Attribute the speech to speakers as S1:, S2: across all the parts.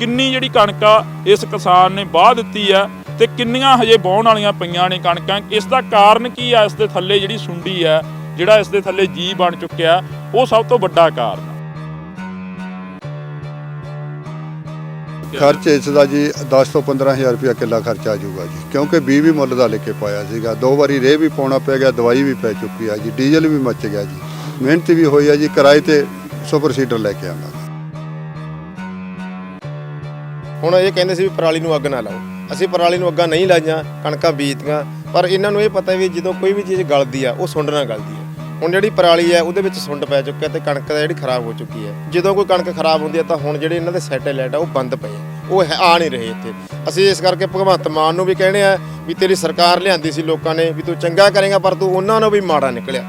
S1: ਕਿੰਨੀ ਜਿਹੜੀ ਕਣਕ ਆ, ਇਸ ਕਿਸਾਨ ਨੇ ਬਾਹ ਦਿੱਤੀ ਆ ਤੇ ਕਿੰਨੀਆਂ ਹਜੇ ਵਾਹੁਣ ਵਾਲੀਆਂ ਪਈਆਂ ਨੇ ਕਣਕਾਂ। ਇਸ ਦਾ ਕਾਰਨ ਕੀ ਆ? ਇਸ ਦੇ ਥੱਲੇ ਜਿਹੜੀ ਸੁੰਡੀ ਆ, ਜਿਹੜਾ ਇਸ ਦੇ ਥੱਲੇ ਜੀ ਬਣ ਚੁੱਕਿਆ, ਉਹ ਸਭ ਤੋਂ ਵੱਡਾ ਕਾਰਨ
S2: ਖਰਚ ਇਸ ਦਾ ਜੀ 10 ਤੋਂ 15000 ਰੁਪਇਆ ਕਿੱਲਾ ਖਰਚਾ ਆ ਜਾਊਗਾ ਜੀ। ਕਿਉਂਕਿ ਬੀ ਵੀ ਮੁੱਲ ਦਾ ਲੈ ਕੇ ਪਾਇਆ ਸੀਗਾ। ਦੋ ਵਾਰੀ ਰੇਹ ਵੀ ਪਾਉਣਾ ਪੈ ਗਿਆ, ਦਵਾਈ ਵੀ ਪੈ ਚੁੱਕੀ ਆ ਜੀ। ਡੀਜ਼ਲ ਵੀ ਮੱਚ ਗਿਆ ਜੀ। ਮਿਹਨਤ ਵੀ ਹੋਈ ਆ ਜੀ। ਕਿਰਾਏ ਤੇ ਸੁਪਰ ਸੀਡਰ ਲੈ ਕੇ ਆਉਂਦਾ
S3: ਹੁਣ ਇਹ ਕਹਿੰਦੇ ਸੀ ਵੀ ਪਰਾਲੀ ਨੂੰ ਅੱਗ ਨਾ ਲਾਓ। ਅਸੀਂ ਪਰਾਲੀ ਨੂੰ ਅੱਗਾਂ ਨਹੀਂ ਲਾਈਆਂ ਕਣਕਾਂ ਬੀਜਤੀਆਂ ਪਰ ਇਹਨਾਂ ਨੂੰ ਇਹ ਪਤਾ ਵੀ ਜਦੋਂ ਕੋਈ ਵੀ ਚੀਜ਼ ਗਲਦੀ ਆ ਉਹ ਸੁੰਡ ਨਾਲ ਗਲਦੀ ਆ। ਹੁਣ ਜਿਹੜੀ ਪਰਾਲੀ ਹੈ ਉਹਦੇ ਵਿੱਚ ਸੁੰਡ ਪੈ ਚੁੱਕਿਆ ਤੇ ਕਣਕ ਦਾ ਜਿਹੜੀ ਖਰਾਬ ਹੋ ਚੁੱਕੀ ਹੈ ਜਦੋਂ ਕੋਈ ਕਣਕ ਖਰਾਬ ਹੁੰਦੀ ਹੈ ਤਾਂ ਹੁਣ ਜਿਹੜੇ ਇਹਨਾਂ ਦੇ ਸੈਟੇਲਾਈਟ ਆ ਉਹ ਬੰਦ ਪਏ ਉਹ ਹੈ- ਆ ਨਹੀਂ ਰਹੇ ਇੱਥੇ। ਅਸੀਂ ਇਸ ਕਰਕੇ ਭਗਵੰਤ ਮਾਨ ਨੂੰ ਵੀ ਕਹਿੰਦੇ ਆ ਵੀ ਤੇਰੀ ਸਰਕਾਰ ਲਿਆਂਦੀ ਸੀ ਲੋਕਾਂ ਨੇ ਵੀ ਤੂੰ ਚੰਗਾ ਕਰੇਗਾ ਪਰ ਤੂੰ ਉਹਨਾਂ ਨੂੰ ਵੀ ਮਾੜਾ ਨਿਕਲਿਆ।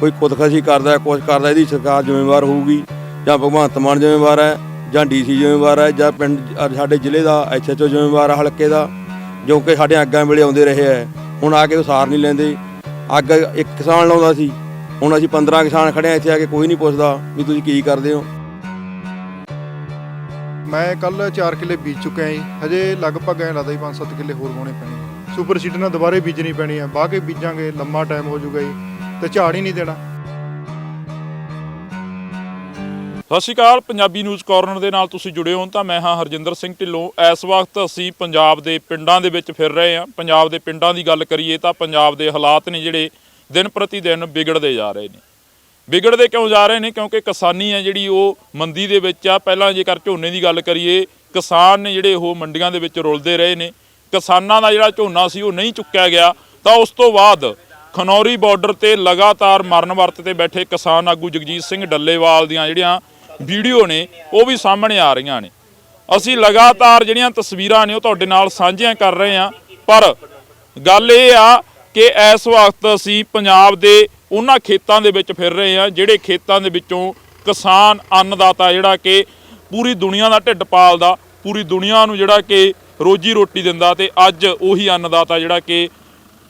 S4: ਕੋਈ ਖੁਦਕਸ਼ੀ ਕਰਦਾ ਹੈ, ਕੁਛ ਕਰਦਾ ਇਹਦੀ ਸਰਕਾਰ ਜ਼ਿੰਮੇਵਾਰ ਹੋਊਗੀ। ਜਾਂ ਭਗਵੰਤ ਮਾਨ ਜ਼ਿੰਮੇਵਾਰ ਹੈ, ਜਾਂ ਡੀਸੀ ਜ਼ਿੰਮੇਵਾਰ ਹੈ, ਜਾਂ ਪਿੰਡ ਸਾਡੇ ਜ਼ਿਲ੍ਹੇ ਦਾ ਐਸਐਚਓ ਜ਼ਿੰਮੇਵਾਰ ਹੈ ਹਲਕੇ ਦਾ, ਜੋ ਕਿ ਸਾਡੇ ਅੱਗਾਂ ਵੇਲੇ ਆਉਂਦੇ ਰਹੇ ਹੈ। ਹੁਣ ਆ ਕੇ ਉਹ ਸਾਰ ਨਹੀਂ ਲੈਂਦੇ। ਅੱਗ ਇੱਕ ਕਿਸਾਨ ਲਾਉਂਦਾ ਸੀ। ਹੁਣ ਅਸੀਂ 15 ਕਿਸਾਨ ਖੜੇ ਆ ਇੱਥੇ ਆ ਕੇ ਕੋਈ ਨਹੀਂ ਪੁੱਛਦਾ ਵੀ ਤੁਸੀਂ ਕੀ ਕਰਦੇ ਹੋ।
S5: ਮੈਂ ਕੱਲ 4 ਕਿੱਲੇ ਬੀਜ ਚੁੱਕਿਆ ਜੀ। ਹਜੇ ਲਗਭਗ ਐ ਲੱਗਦਾ ਜੀ 5-7 ਕਿੱਲੇ ਹੋਰ ਵਾਉਣੇ ਪੈਣੇ ਸੁਪਰ ਸੀਡਰ ਨਾਲ ਦੁਬਾਰੇ ਬੀਜਣੀ ਪੈਣੀ ਹੈ ਬਾਅਦ ਕੇ ਬੀਜਾਂਗੇ, ਲੰਮਾ ਟਾਈਮ ਹੋ ਜਾਊਗਾ ਜੀ। ਤੇ ਝਾੜ ਹੀ ਨਹੀਂ ਦੇਣਾ।
S1: ਸਤਿ ਸ਼੍ਰੀ ਅਕਾਲ, ਪੰਜਾਬੀ ਨਿਊਜ਼ ਕਾਰਨਰ ਦੇ ਨਾਲ ਤੁਸੀਂ ਜੁੜੇ ਹੋ ਤਾਂ ਮੈਂ ਹਾਂ ਹਰਜਿੰਦਰ ਸਿੰਘ ਢਿੱਲੋਂ। ਇਸ ਵਕਤ ਅਸੀਂ ਪੰਜਾਬ ਦੇ ਪਿੰਡਾਂ ਦੇ ਵਿੱਚ ਫਿਰ ਰਹੇ ਹਾਂ। ਪੰਜਾਬ ਦੇ ਪਿੰਡਾਂ ਦੀ ਗੱਲ ਕਰੀਏ ਤਾਂ ਪੰਜਾਬ ਦੇ ਹਾਲਾਤ ਨੇ ਜਿਹੜੇ ਦਿਨ ਪ੍ਰਤੀ ਦਿਨ ਵਿਗੜਦੇ ਜਾ ਰਹੇ ਨੇ। ਵਿਗੜਦੇ ਕਿਉਂ ਜਾ ਰਹੇ ਨੇ? ਕਿਉਂਕਿ ਕਿਸਾਨੀ ਹੈ ਜਿਹੜੀ ਉਹ ਮੰਦੀ ਦੇ ਵਿੱਚ ਆ। ਪਹਿਲਾਂ ਜੇਕਰ ਝੋਨੇ ਦੀ ਗੱਲ ਕਰੀਏ, ਕਿਸਾਨ ਨੇ ਜਿਹੜੇ ਉਹ ਮੰਡੀਆਂ ਦੇ ਵਿੱਚ ਰੁਲਦੇ ਰਹੇ ਨੇ। ਕਿਸਾਨਾਂ ਦਾ ਜਿਹੜਾ ਝੋਨਾ ਸੀ ਉਹ ਨਹੀਂ ਚੁੱਕਿਆ ਗਿਆ। ਤਾਂ ਉਸ ਤੋਂ ਬਾਅਦ ਖਨੌਰੀ ਬਾਰਡਰ ਤੇ ਲਗਾਤਾਰ ਮਰਨ ਵਰਤ ਤੇ ਬੈਠੇ ਕਿਸਾਨ ਆਗੂ ਜਗਜੀਤ ਸਿੰਘ ਡੱਲੇਵਾਲ ਦੀਆਂ ਜਿਹੜੀਆਂ ਵੀਡੀਓ ਨੇ, ਉਹ ਵੀ ਸਾਹਮਣੇ ਆ ਰਹੀਆਂ ਨੇ। ਅਸੀਂ ਲਗਾਤਾਰ ਜਿਹੜੀਆਂ ਤਸਵੀਰਾਂ ਨੇ, ਉਹ ਤੁਹਾਡੇ ਨਾਲ ਸਾਂਝੀਆਂ ਕਰ ਰਹੇ ਹਾਂ। ਪਰ ਗੱਲ ਇਹ ਆ ਕਿ ਇਸ ਵਕਤ ਅਸੀਂ ਪੰਜਾਬ ਦੇ ਉਹਨਾਂ ਖੇਤਾਂ ਦੇ ਵਿੱਚ ਫਿਰ ਰਹੇ ਹਾਂ, ਜਿਹੜੇ ਖੇਤਾਂ ਦੇ ਵਿੱਚੋਂ ਕਿਸਾਨ ਅੰਨਦਾਤਾ ਜਿਹੜਾ ਕਿ ਪੂਰੀ ਦੁਨੀਆ ਦਾ ਢਿੱਡ ਪਾਲਦਾ, ਪੂਰੀ ਦੁਨੀਆ ਨੂੰ ਜਿਹੜਾ ਕਿ ਰੋਜੀ ਰੋਟੀ ਦਿੰਦਾ ਤੇ ਅੱਜ ਉਹੀ ਅੰਨਦਾਤਾ ਜਿਹੜਾ ਕਿ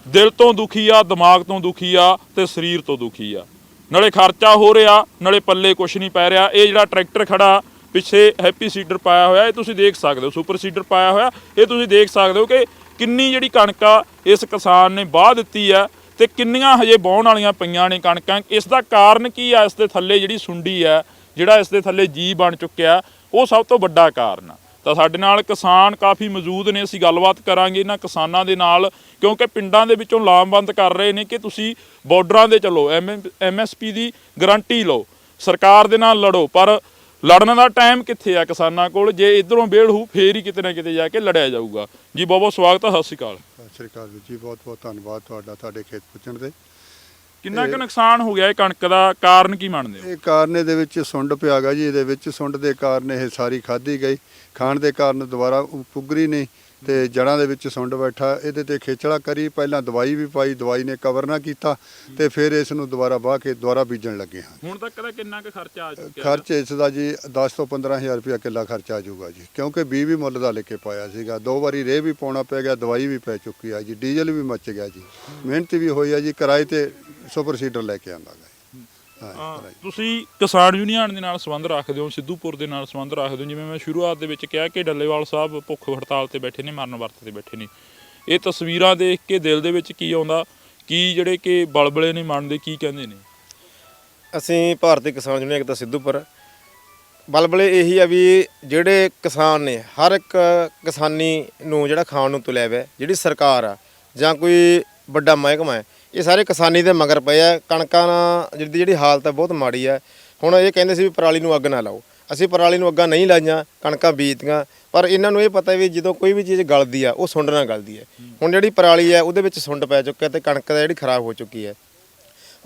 S1: ਦਿਲ ਤੋਂ ਦੁਖੀ ਆ, ਦਿਮਾਗ ਤੋਂ ਦੁਖੀ ਆ ਤੇ ਸਰੀਰ ਤੋਂ ਦੁਖੀ ਆ। ਨਾਲੇ ਖਰਚਾ ਹੋ ਰਿਹਾ, ਨਾਲੇ ਪੱਲੇ ਕੁਛ ਨਹੀਂ ਪੈ ਰਿਹਾ। ਇਹ ਜਿਹੜਾ ਟਰੈਕਟਰ ਖੜਾ, ਪਿੱਛੇ ਹੈਪੀ ਸੀਡਰ ਪਾਇਆ ਹੋਇਆ, ਇਹ ਤੁਸੀਂ ਦੇਖ ਸਕਦੇ ਹੋ। ਸੁਪਰ ਸੀਡਰ ਪਾਇਆ ਹੋਇਆ, ਇਹ ਤੁਸੀਂ ਦੇਖ ਸਕਦੇ ਹੋ ਕਿ ਕਿੰਨੀ ਜਿਹੜੀ ਕਣਕ ਆ, ਇਸ ਕਿਸਾਨ ਨੇ ਬਾਹ ਦਿੱਤੀ ਆ ਤੇ ਕਿੰਨੀਆਂ ਹਜੇ ਵਾਹੁਣ ਵਾਲੀਆਂ ਪਈਆਂ ਨੇ ਕਣਕਾਂ। ਇਸ ਦਾ ਕਾਰਨ ਕੀ ਆ? ਇਸ ਦੇ ਥੱਲੇ ਜਿਹੜੀ ਸੁੰਡੀ ਆ, ਜਿਹੜਾ ਇਸ ਦੇ ਥੱਲੇ ਜੀ ਬਣ ਚੁੱਕਿਆ, ਉਹ ਸਭ ਤੋਂ ਵੱਡਾ ਕਾਰਨ ਆ। ਤਾਂ ਸਾਡੇ ਨਾਲ ਕਿਸਾਨ ਕਾਫੀ ਮੌਜੂਦ ਨੇ, ਅਸੀਂ ਗੱਲਬਾਤ ਕਰਾਂਗੇ ਇਹਨਾਂ ਕਿਸਾਨਾਂ ਦੇ ਨਾਲ, ਕਿਉਂਕਿ ਪਿੰਡਾਂ ਦੇ ਵਿੱਚੋਂ ਲਾਮਬੰਦ ਕਰ ਰਹੇ ਨੇ ਕਿ ਤੁਸੀਂ ਬਾਰਡਰਾਂ ਦੇ ਚੱਲੋ ਐਮਐਸਪੀ ਦੀ ਗਾਰੰਟੀ ਲਓ, ਸਰਕਾਰ ਦੇ ਨਾਲ ਲੜੋ, ਪਰ ਲੜਨ ਦਾ ਟਾਈਮ ਕਿੱਥੇ ਆ ਕਿਸਾਨਾਂ ਕੋਲ? ਜੇ ਇਧਰੋਂ ਬੇਲ ਹੋਊ ਫੇਰ ਹੀ ਕਿਤੇ ਨਾ ਕਿਤੇ ਜਾ ਕੇ ਲੜਿਆ ਜਾਊਗਾ। ਜੀ, ਬਹੁਤ ਬਹੁਤ ਸਵਾਗਤ ਹੈ ਸਤਿ ਸ਼੍ਰੀ ਅਕਾਲ।
S2: ਸਤਿ ਸ੍ਰੀ ਅਕਾਲ ਜੀ ਬਹੁਤ ਬਹੁਤ ਧੰਨਵਾਦ ਤੁਹਾਡਾ, ਤੁਹਾਡੇ ਖੇਤ ਪੁੱਜਣ ਦੇ।
S1: ਕਿੰਨਾ ਕੁ ਨੁਕਸਾਨ ਹੋ ਗਿਆ ਇਹ ਕਣਕ ਦਾ? ਕਾਰਨ ਕੀ ਮੰਨਦੇ ਹੋ?
S2: ਇਹ ਕਾਰਨ ਦੇ ਵਿੱਚ ਸੁੰਡ ਪਿਆਗਾ ਜੀ ਇਹਦੇ ਵਿੱਚ ਸੁੰਡ ਦੇ ਕਾਰਨ ਇਹ ਸਾਰੀ ਖਾਧੀ ਗਈ। ਖਾਣ ਦੇ ਕਾਰਨ ਦੁਬਾਰਾ ਪੁੱਗਰੀ ਨਹੀਂ ਤੇ ਜੜਾਂ ਦੇ ਵਿੱਚ ਸੁੰਡ ਬੈਠਾ। ਇਹਦੇ ਤੇ ਖੇਚਲਾ ਕਰੀ ਪਹਿਲਾਂ ਦਵਾਈ ਵੀ ਪਾਈ ਦਵਾਈ ਨੇ ਕਵਰ ਨਾ ਕੀਤਾ ਤੇ ਫਿਰ ਇਸ ਨੂੰ ਦੁਬਾਰਾ ਵਾਹ ਕੇ ਦੁਬਾਰਾ ਬੀਜਣ ਲੱਗੇ ਹਾਂ।
S1: ਹੁਣ ਤੱਕ ਦਾ ਕਿੰਨਾ ਕੁ ਖਰਚਾ ਆ ਚੁੱਕਿਆ?
S2: ਖਰਚ ਇਸ ਦਾ ਜੀ 10 ਤੋਂ 15000 ਰੁਪਇਆ ਕਿੱਲਾ ਖਰਚਾ ਆ ਜਾਊਗਾ ਜੀ। ਕਿਉਂਕਿ ਬੀ ਵੀ ਮੁੱਲ ਦਾ ਲੈ ਕੇ ਪਾਇਆ ਸੀਗਾ। ਦੋ ਵਾਰੀ ਰੇਹ ਵੀ ਪਾਉਣਾ ਪੈ ਗਿਆ ਦਵਾਈ ਵੀ ਪੈ ਚੁੱਕੀ ਆ ਜੀ ਡੀਜ਼ਲ ਵੀ ਮੱਚ ਗਿਆ ਜੀ। ਮਿਹਨਤ ਵੀ ਹੋਈ ਆ ਜੀ ਕਿਰਾਏ ਤੇ ਸੁਪਰ ਸੀਡਰ ਲੈ ਕੇ ਆਂਦਾ ਗਾ ਹਾਂ।
S1: ਹਾਂ, ਤੁਸੀਂ ਕਿਸਾਨ ਯੂਨੀਅਨ ਦੇ ਨਾਲ ਸੰਬੰਧ ਰੱਖਦੇ ਹੋ ਸਿੱਧੂਪੁਰ ਦੇ ਨਾਲ ਸੰਬੰਧ ਰੱਖਦੇ ਹੋ ਜਿਵੇਂ ਮੈਂ ਸ਼ੁਰੂਆਤ ਦੇ ਵਿੱਚ ਕਿਹਾ ਕਿ ਡੱਲੇਵਾਲ ਸਾਹਿਬ ਭੁੱਖ ਹੜਤਾਲ ਤੇ ਬੈਠੇ ਨੇ ਮਰਨ ਵਰਤ ਤੇ ਬੈਠੇ ਨੇ। ਇਹ ਤਸਵੀਰਾਂ ਦੇਖ ਕੇ ਦਿਲ ਦੇ ਵਿੱਚ ਕੀ ਆਉਂਦਾ ਕੀ ਜਿਹੜੇ ਕਿ ਬਲਬਲੇ ਨੇ ਮਨ ਦੇ ਕੀ ਕਹਿੰਦੇ ਨੇ?
S3: ਅਸੀਂ ਭਾਰਤੀ ਕਿਸਾਨ ਯੂਨੀਅਨ ਏਕਤਾ ਸਿੱਧੂਪੁਰ। ਬਲਬਲੇ ਇਹੀ ਆ ਵੀ ਜਿਹੜੇ ਕਿਸਾਨ ਨੇ ਹਰ ਇੱਕ ਕਿਸਾਨੀ ਨੂੰ ਜਿਹੜਾ ਖਾਣ ਨੂੰ ਤੁਲਿਆ ਹੋਇਆ ਜਿਹੜੀ ਸਰਕਾਰ ਆ ਜਾਂ ਕੋਈ ਵੱਡਾ ਮਹਿਕਮਾ ਹੈ ਇਹ ਸਾਰੇ ਕਿਸਾਨੀ ਦੇ ਮਗਰ ਪਏ ਆ, ਕਣਕਾਂ ਨਾਲ ਜਿਹੜੀ ਜਿਹੜੀ ਹਾਲਤ ਹੈ ਬਹੁਤ ਮਾੜੀ ਹੈ ਹੁਣ ਇਹ ਕਹਿੰਦੇ ਸੀ ਵੀ ਪਰਾਲੀ ਨੂੰ ਅੱਗ ਨਾ ਲਾਓ। ਅਸੀਂ ਪਰਾਲੀ ਨੂੰ ਅੱਗਾਂ ਨਹੀਂ ਲਾਈਆਂ, ਕਣਕਾਂ ਬੀਜਤੀਆਂ, ਪਰ ਇਹਨਾਂ ਨੂੰ ਇਹ ਪਤਾ ਵੀ ਜਦੋਂ ਕੋਈ ਵੀ ਚੀਜ਼ ਗਲਦੀ ਆ, ਉਹ ਸੁੰਡ ਨਾਲ ਗਲਦੀ ਹੈ ਹੁਣ ਜਿਹੜੀ ਪਰਾਲੀ ਹੈ ਉਹਦੇ ਵਿੱਚ ਸੁੰਡ ਪੈ ਚੁੱਕਿਆ ਤੇ ਕਣਕ ਦਾ ਜਿਹੜੀ ਖਰਾਬ ਹੋ ਚੁੱਕੀ ਹੈ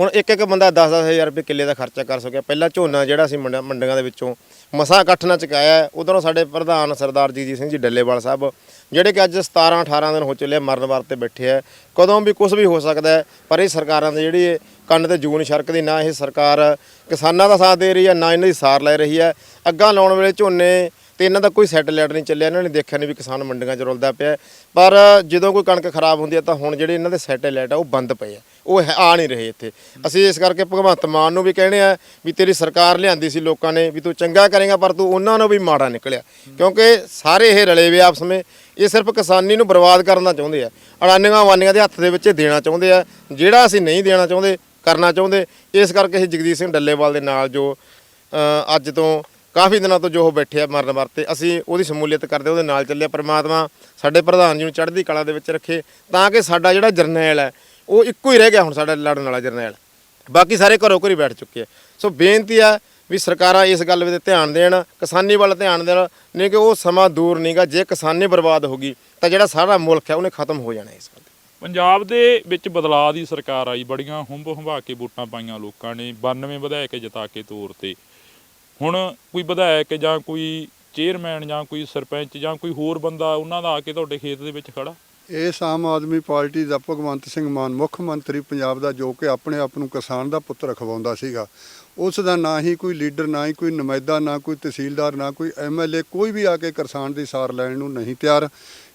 S3: ਹੁਣ ਇੱਕ ਇੱਕ ਬੰਦਾ 10-10 ਹਜ਼ਾਰ ਰੁਪਏ ਕਿੱਲੇ ਦਾ ਖਰਚਾ ਕਰ ਸਕਿਆ। ਪਹਿਲਾਂ ਝੋਨਾ ਜਿਹੜਾ ਅਸੀਂ ਮੰਡ- ਮੰਡੀਆਂ ਦੇ ਵਿੱਚੋਂ ਮਸਾਂ ਇਕੱਠ ਨਾਲ ਚੁਕਾਇਆ। ਉਧਰੋਂ ਸਾਡੇ ਪ੍ਰਧਾਨ ਸਰਦਾਰ ਜੀਜੀਤ ਸਿੰਘ ਜੀ ਡੱਲੇਵਾਲ ਸਾਹਿਬ ਜਿਹੜੇ ਕਿ ਅੱਜ 17 18 ਦਿਨ ਹੋ ਚੱਲੇ ਆ, ਮਰਨ ਵਾਰ ਤੇ ਬੈਠੇ ਆ। ਕਦੋਂ ਵੀ ਕੁਝ ਵੀ ਹੋ ਸਕਦਾ ਪਰ ਇਹ ਸਰਕਾਰਾਂ ਦੇ ਜਿਹੜੀ ਕੰਨ ਤੇ ਜੂਨ ਛਰਕਦੀ ਨਾ ਇਹ ਸਰਕਾਰ ਕਿਸਾਨਾਂ ਦਾ ਸਾਥ ਦੇ ਰਹੀ ਹੈ ਨਾ ਇਹਨਾਂ ਦੀ ਸਾਰ ਲੈ ਰਹੀ ਹੈ। ਅੱਗਾ ਲਾਉਣ ਵੇਲੇ ਝੋਨੇ ਤੇ ਇਹਨਾਂ ਦਾ ਕੋਈ ਸੈਟਲਾਈਟ ਨਹੀਂ ਚੱਲਿਆ। ਇਹਨਾਂ ਨੇ ਦੇਖਿਆ ਨਹੀਂ ਵੀ ਕਿਸਾਨ ਮੰਡੀਆਂ 'ਚ ਰੁਲਦਾ ਪਿਆ। ਪਰ ਜਦੋਂ ਕੋਈ ਕਣਕ ਖਰਾਬ ਹੁੰਦੀ ਹੈ ਤਾਂ ਹੁਣ ਜਿਹੜੇ ਇਹਨਾਂ ਦੇ ਸੈਟਲਾਈਟ ਆ ਉਹ ਬੰਦ ਪਏ ਆ। ਉਹ ਹੈ- ਆ ਨਹੀਂ ਰਹੇ ਇੱਥੇ। ਅਸੀਂ ਇਸ ਕਰਕੇ ਭਗਵੰਤ ਮਾਨ ਨੂੰ ਵੀ ਕਹਿੰਦੇ ਆ ਵੀ ਤੇਰੀ ਸਰਕਾਰ ਲਿਆਂਦੀ ਸੀ ਲੋਕਾਂ ਨੇ ਵੀ ਤੂੰ ਚੰਗਾ ਕਰੇਗਾ ਪਰ ਤੂੰ ਉਹਨਾਂ ਨੂੰ ਵੀ ਮਾੜਾ ਨਿਕਲਿਆ। ਕਿਉਂਕਿ ਸਾਰੇ ਇਹ ਰਲੇ ਵੇ ਆਪਸ ਵਿੱਚ। ਇਹ ਸਿਰਫ ਕਿਸਾਨੀ ਨੂੰ ਬਰਬਾਦ ਕਰਨਾ ਚਾਹੁੰਦੇ ਆ। ਅੜਾਨੀਆਂ ਵਾਨੀਆਂ ਦੇ ਹੱਥ ਦੇ ਵਿੱਚ ਇਹ ਦੇਣਾ ਚਾਹੁੰਦੇ ਆ। ਜਿਹੜਾ ਅਸੀਂ ਨਹੀਂ ਦੇਣਾ ਚਾਹੁੰਦੇ ਕਰਨਾ ਚਾਹੁੰਦੇ। ਇਸ ਕਰਕੇ ਅਸੀਂ ਜਗਦੀਸ਼ ਸਿੰਘ ਡੱਲੇਵਾਲ ਦੇ ਨਾਲ ਜੋ ਅ, ਅੱਜ ਤੋਂ ਕਾਫੀ ਦਿਨਾਂ ਤੋਂ ਜੋ ਉਹ ਬੈਠੇ ਆ ਮਰਨ ਵਰਤੇ ਅਸੀਂ ਉਹਦੀ ਸ਼ਮੂਲੀਅਤ ਕਰਦੇ ਉਹਦੇ ਨਾਲ ਚੱਲੇ ਪਰਮਾਤਮਾ ਸਾਡੇ ਪ੍ਰਧਾਨ ਜੀ ਨੂੰ ਚੜ੍ਹਦੀ ਕਲਾ ਦੇ ਵਿੱਚ ਰੱਖੇ। ਤਾਂ ਕਿ ਸਾਡਾ ਜਿਹੜਾ ਜਰਨੈਲ ਹੈ ਉਹ ਇੱਕੋ ਹੀ ਰਹਿ ਗਿਆ ਹੁਣ ਸਾਡਾ ਲੜਨ ਵਾਲਾ ਜਰਨੈਲ। ਬਾਕੀ ਸਾਰੇ ਘਰੋਂ ਘਰੀ ਬੈਠ ਚੁੱਕੇ ਆ। ਸੋ ਬੇਨਤੀ ਆ ਵੀ ਸਰਕਾਰਾਂ ਇਸ ਗੱਲ ਵਿੱਚ ਧਿਆਨ ਦੇਣ, ਕਿਸਾਨੀ ਵੱਲ ਧਿਆਨ ਦੇਣ, ਨਹੀਂ ਕਿ ਉਹ ਸਮਾਂ ਦੂਰ ਨਹੀਂਗਾ ਜੇ ਕਿਸਾਨੀ ਬਰਬਾਦ ਹੋ ਗਈ, ਤਾਂ ਜਿਹੜਾ ਸਾਰਾ ਮੁਲਕ ਹੈ ਉਹਨੇ ਖਤਮ ਹੋ ਜਾਣਾ ਇਸ ਗੱਲ ਤੇ।
S1: ਪੰਜਾਬ ਦੇ ਵਿੱਚ ਬਦਲਾਅ ਦੀ ਸਰਕਾਰ ਆਈ, ਬੜੀਆਂ ਹੁੰਬ ਹੰਭਾ ਕੇ ਵੋਟਾਂ ਪਾਈਆਂ ਲੋਕਾਂ ਨੇ 92 ਵਿਧਾਇਕ ਜਿਤਾ ਕੇ ਤੌਰ ਤੇ। ਹੁਣ ਕੋਈ ਵਿਧਾਇਕ ਜਾਂ ਕੋਈ ਚੇਅਰਮੈਨ ਜਾਂ ਕੋਈ ਸਰਪੰਚ ਜਾਂ ਕੋਈ ਹੋਰ ਬੰਦਾ, ਉਹਨਾਂ ਦਾ ਆ ਕੇ ਤੁਹਾਡੇ ਖੇਤ ਦੇ ਵਿੱਚ ਖੜਾ?
S2: ਇਸ ਆਮ ਆਦਮੀ ਪਾਰਟੀ ਦਾ ਭਗਵੰਤ ਸਿੰਘ ਮਾਨ ਮੁੱਖ ਮੰਤਰੀ ਪੰਜਾਬ ਦਾ ਜੋ ਕਿ ਆਪਣੇ ਆਪ ਨੂੰ ਕਿਸਾਨ ਦਾ ਪੁੱਤ ਰਖਵਾਉਂਦਾ ਸੀਗਾ। ਉਸ ਦਾ ਨਾ ਹੀ ਕੋਈ ਲੀਡਰ, ਨਾ ਹੀ ਕੋਈ ਨੁਮਾਇੰਦਾ, ਨਾ ਕੋਈ ਤਹਿਸੀਲਦਾਰ, ਨਾ ਕੋਈ ਐਮਐਲਏ ਕੋਈ ਵੀ ਆ ਕੇ ਕਿਸਾਨ ਦੀ ਸਾਰ ਲੈਣ ਨੂੰ ਨਹੀਂ ਤਿਆਰ,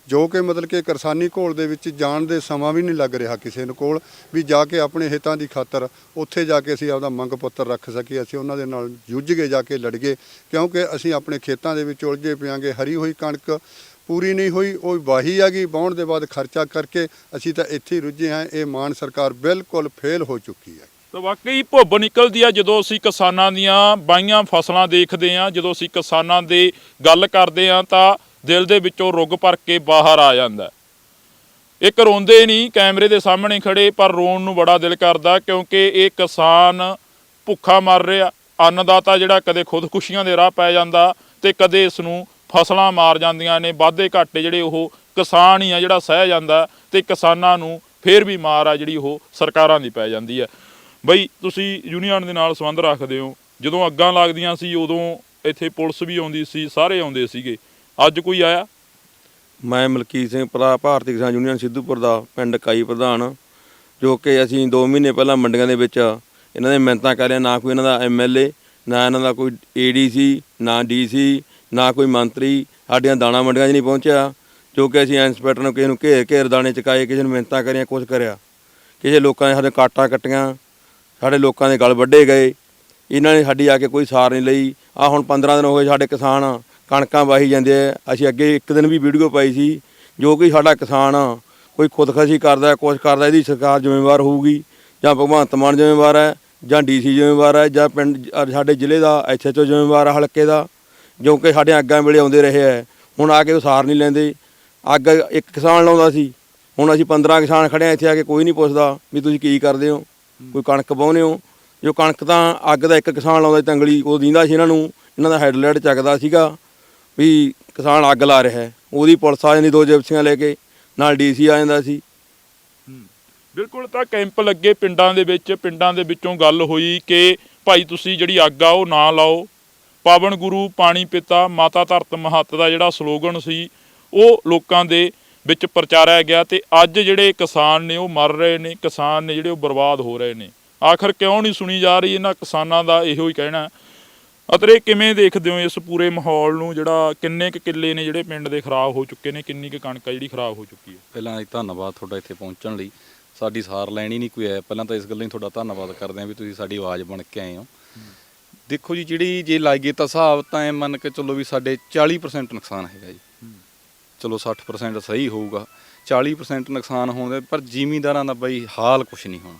S2: ਜੋ ਕਿ ਮਤਲਬ ਕਿ ਕਿਸਾਨੀ ਘੋਲ ਦੇ ਵਿੱਚ ਜਾਣ ਦੇ ਸਮਾਂ ਵੀ ਨਹੀਂ ਲੱਗ ਰਿਹਾ ਕਿਸੇ ਨੂੰ ਕੋਲ, ਵੀ ਜਾ ਕੇ ਆਪਣੇ ਹਿੱਤਾਂ ਦੀ ਖਾਤਰ ਉੱਥੇ ਜਾ ਕੇ ਅਸੀਂ ਆਪਦਾ ਮੰਗ ਪੱਤਰ ਰੱਖ ਸਕੀਏ, ਅਸੀਂ ਉਹਨਾਂ ਦੇ ਨਾਲ ਜੁੱਝ ਕੇ ਜਾ ਕੇ ਲੜੀਏ ਕਿਉਂਕਿ ਅਸੀਂ ਆਪਣੇ ਖੇਤਾਂ ਦੇ ਵਿੱਚ ਉਲਝੇ ਪਿਆਂਗੇ, ਹਰੀ ਹੋਈ ਕਣਕ ਪੂਰੀ ਨਹੀਂ ਹੋਈ, ਉਹ ਵਾਹੀ ਆ ਗਈ। ਵਾਹੁਣ ਦੇ ਬਾਅਦ ਖਰਚਾ ਕਰਕੇ ਅਸੀਂ ਤਾਂ ਇੱਥੇ ਹੀ ਰੁੱਝੇ ਹਾਂ। ਇਹ ਮਾਨ ਸਰਕਾਰ ਬਿਲਕੁਲ ਫੇਲ ਹੋ ਚੁੱਕੀ ਹੈ।
S1: ਤਾਂ ਵਾਕਈ ਭੁੱਬ ਨਿਕਲਦੀ ਆ, ਜਦੋਂ ਅਸੀਂ ਕਿਸਾਨਾਂ ਦੀਆਂ ਬਾਈਆਂ ਫਸਲਾਂ ਦੇਖਦੇ ਆ ਜਦੋਂ ਅਸੀਂ ਕਿਸਾਨਾਂ ਦੀ ਗੱਲ ਕਰਦੇ ਆ ਤਾਂ ਦਿਲ ਦੇ ਵਿੱਚੋਂ ਰੁੱਗ ਭਰ ਕੇ ਬਾਹਰ ਆ ਜਾਂਦਾ ਇੱਕ ਰੋਂਦੇ ਨਹੀਂ, ਕੈਮਰੇ ਦੇ ਸਾਹਮਣੇ ਖੜੇ ਪਰ ਰੋਣ ਨੂੰ ਬੜਾ ਦਿਲ ਕਰਦਾ, ਕਿਉਂਕਿ ਇਹ ਕਿਸਾਨ ਭੁੱਖਾ ਮਰ ਰਿਹਾ। ਅੰਨਦਾਤਾ ਜਿਹੜਾ ਕਦੇ ਖੁਦਕੁਸ਼ੀਆਂ ਦੇ ਰਾਹ ਪੈ ਜਾਂਦਾ ਤੇ ਕਦੇ ਇਸ ਨੂੰ ਫਸਲਾਂ ਮਾਰ ਜਾਂਦੀਆਂ ਨੇ, ਵਾਧੇ ਘਾਟੇ ਜਿਹੜੇ ਉਹ ਕਿਸਾਨ ਹੀ ਆ ਜਿਹੜਾ ਸਹਿ ਜਾਂਦਾ ਤੇ ਕਿਸਾਨਾਂ ਨੂੰ ਫੇਰ ਵੀ ਮਾਰ ਆ ਜਿਹੜੀ ਉਹ ਸਰਕਾਰਾਂ ਦੀ ਪੈ ਜਾਂਦੀ ਹੈ। ਬਈ ਤੁਸੀਂ ਯੂਨੀਅਨ ਦੇ ਨਾਲ ਸੰਬੰਧ ਰੱਖਦੇ ਹੋ, ਜਦੋਂ ਅੱਗਾਂ ਲੱਗਦੀਆਂ ਸੀ ਉਦੋਂ ਇੱਥੇ ਪੁਲਿਸ ਵੀ ਆਉਂਦੀ ਸੀ, ਸਾਰੇ ਆਉਂਦੇ ਸੀਗੇ। ਅੱਜ ਕੋਈ ਆਇਆ?
S4: ਮੈਂ ਮਲਕੀਤ ਸਿੰਘ, ਭਰਾ ਭਾਰਤੀ ਕਿਸਾਨ ਯੂਨੀਅਨ ਸਿੱਧੂਪੁਰ ਦਾ, ਪਿੰਡ ਕਾਈ ਪ੍ਰਧਾਨ, ਜੋ ਕਿ ਅਸੀਂ 2 ਮਹੀਨੇ ਪਹਿਲਾਂ ਮੰਡੀਆਂ ਦੇ ਵਿੱਚ ਇਹਨਾਂ ਦੇ ਮਿਹਨਤਾਂ ਕਰ ਰਹੇ ਨਾ ਕੋਈ ਇਹਨਾਂ ਦਾ ਐਮਐਲਏ ਨਾ ਇਹਨਾਂ ਦਾ ਕੋਈ ਏਡੀਸੀ ਨਾ ਡੀਸੀ ਨਾ ਕੋਈ ਮੰਤਰੀ, ਸਾਡੀਆਂ ਦਾਣਾ ਮੰਡੀਆਂ 'ਚ ਨਹੀਂ ਪਹੁੰਚਿਆ, ਜੋ ਕਿ ਅਸੀਂ ਇੰਸਪੈਕਟਰ ਨੂੰ ਕਿਸੇ ਨੂੰ ਘੇਰ ਘੇਰ ਦਾਣੇ ਚਕਾਏ, ਕਿਸੇ ਨੂੰ ਮਿਹਨਤਾਂ ਕਰੀਆਂ ਕੁਝ ਕਰਿਆ। ਕਿਸੇ ਲੋਕਾਂ ਨੇ ਸਾਡੇ ਕਾਟਾਂ ਕੱਟੀਆਂ, ਸਾਡੇ ਲੋਕਾਂ ਦੇ ਗਲ ਵੱਢੇ ਗਏ। ਇਹਨਾਂ ਨੇ ਸਾਡੀ ਆ ਕੇ ਕੋਈ ਸਾਰ ਨਹੀਂ ਲਈ। ਆ ਹੁਣ 15 ਦਿਨ ਹੋ ਗਏ ਸਾਡੇ ਕਿਸਾਨ ਕਣਕਾਂ ਵਾਹੀ ਜਾਂਦੇ ਆ। ਅਸੀਂ ਅੱਗੇ ਇੱਕ ਦਿਨ ਵੀ ਵੀਡੀਓ ਪਾਈ ਸੀ, ਜੋ ਕਿ ਸਾਡਾ ਕਿਸਾਨ ਕੋਈ ਖੁਦਕਸ਼ੀ ਕਰਦਾ, ਕੁਛ ਕਰਦਾ, ਇਹਦੀ ਸਰਕਾਰ ਜ਼ਿੰਮੇਵਾਰ ਹੋਊਗੀ, ਜਾਂ ਭਗਵੰਤ ਮਾਨ ਜ਼ਿੰਮੇਵਾਰ ਹੈ, ਜਾਂ ਡੀਸੀ ਜ਼ਿੰਮੇਵਾਰ ਹੈ, ਜਾਂ ਪਿੰਡ ਸਾਡੇ ਜ਼ਿਲ੍ਹੇ ਦਾ ਐਸਐਚਓ ਜ਼ਿੰਮੇਵਾਰ ਹੈ ਹਲਕੇ ਦਾ। ਜੋ ਕਿ ਸਾਡੇ ਅੱਗਾਂ ਵੇਲੇ ਆਉਂਦੇ ਰਹੇ ਹੈ ਹੁਣ ਆ ਕੇ ਉਹ ਸਾਰ ਨਹੀਂ ਲੈਂਦੇ। ਅੱਗ ਇੱਕ ਕਿਸਾਨ ਲਾਉਂਦਾ ਸੀ। ਹੁਣ ਅਸੀਂ 15 ਕਿਸਾਨ ਖੜੇ ਆ ਇੱਥੇ ਆ ਕੇ ਕੋਈ ਨਹੀਂ ਪੁੱਛਦਾ ਵੀ ਤੁਸੀਂ ਕੀ ਕਰਦੇ ਹੋ? ਕੋਈ ਕਣਕ ਵਾਹੁੰਦੇ ਹੋ? ਜੋ ਕਣਕ ਤਾਂ ਅੱਗ ਦਾ ਇੱਕ ਕਿਸਾਨ ਲਾਉਂਦਾ ਤੰਗਲੀ, ਉਹ ਦਿੰਦਾ ਸੀ ਇਹਨਾਂ ਨੂੰ। ਇਹਨਾਂ ਦਾ ਹੈਡਲਾਈਟ ਚੱਕਦਾ ਸੀਗਾ ਵੀ ਕਿਸਾਨ ਅੱਗ ਲਾ ਰਿਹਾ ਉਹਦੀ ਪੁਲਿਸ ਆ ਜਾਂਦੀ, ਦੋ ਜਿਪਸੀਆਂ ਲੈ ਕੇ, ਨਾਲ ਡੀਸੀ ਆ ਜਾਂਦਾ ਸੀ।
S1: ਬਿਲਕੁਲ ਤਾਂ ਕੈਂਪ ਲੱਗੇ ਪਿੰਡਾਂ ਦੇ ਵਿੱਚ। ਪਿੰਡਾਂ ਦੇ ਵਿੱਚੋਂ ਗੱਲ ਹੋਈ ਕਿ ਭਾਈ ਤੁਸੀਂ ਜਿਹੜੀ ਅੱਗ ਆ ਉਹ ਨਾ ਲਾਓ। ਪਾਵਨ ਗੁਰੂ, ਪਾਣੀ ਪਿਤਾ, ਮਾਤਾ ਧਰਤ ਮਹੱਤ ਦਾ ਜਿਹੜਾ ਸਲੋਗਨ ਸੀ, ਉਹ ਲੋਕਾਂ ਦੇ ਵਿੱਚ ਪ੍ਰਚਾਰਿਆ ਗਿਆ ਤੇ ਅੱਜ ਜਿਹੜੇ ਕਿਸਾਨ ਨੇ, ਉਹ ਮਰ ਰਹੇ ਨੇ, ਕਿਸਾਨ ਨੇ ਜਿਹੜੇ ਉਹ ਬਰਬਾਦ ਹੋ ਰਹੇ ਨੇ। ਆਖਰ ਕਿਉਂ ਨਹੀਂ ਸੁਣੀ ਜਾ ਰਹੀ? ਇਹਨਾਂ ਕਿਸਾਨਾਂ ਦਾ ਇਹੋ ਹੀ ਕਹਿਣਾ ਹੈ। ਅਤਰੇ ਕਿਵੇਂ ਦੇਖਦੇ ਹੋ ਇਸ ਪੂਰੇ ਮਾਹੌਲ ਨੂੰ, ਜਿਹੜਾ ਕਿੰਨੇ ਕੁ ਕਿੱਲੇ ਨੇ ਜਿਹੜੇ ਪਿੰਡ ਦੇ ਖਰਾਬ ਹੋ ਚੁੱਕੇ ਨੇ, ਕਿੰਨੀ ਕੁ ਕਣਕ ਆ ਜਿਹੜੀ ਖਰਾਬ ਹੋ ਚੁੱਕੀ ਹੈ?
S6: ਪਹਿਲਾਂ ਧੰਨਵਾਦ ਤੁਹਾਡਾ ਇੱਥੇ ਪਹੁੰਚਣ ਲਈ। ਸਾਡੀ ਸਾਰ ਲੈਣੀ ਨਹੀਂ ਕੋਈ ਹੈ। ਪਹਿਲਾਂ ਤਾਂ ਇਸ ਗੱਲ ਲਈ ਤੁਹਾਡਾ ਧੰਨਵਾਦ ਕਰਦੇ ਹਾਂ ਵੀ ਤੁਸੀਂ ਸਾਡੀ ਆਵਾਜ਼ ਬਣ ਕੇ ਆਏ ਹੋ। ਦੇਖੋ ਜੀ ਜਿਹੜੀ ਜੇ ਲਾਈਏ ਤਾਂ ਹਿਸਾਬ ਤਾਂ ਐ ਮੰਨ ਕੇ ਚੱਲੋ ਵੀ ਸਾਡੇ 40% ਨੁਕਸਾਨ ਹੈਗਾ ਜੀ। ਚਲੋ 60% ਸਹੀ ਹੋਊਗਾ 40% ਨੁਕਸਾਨ ਹੋਣ ਦੇ ਪਰ ਜ਼ਿਮੀਂਦਾਰਾਂ ਦਾ ਬਈ ਹਾਲ ਕੁਛ ਨਹੀਂ ਹੋਣਾ।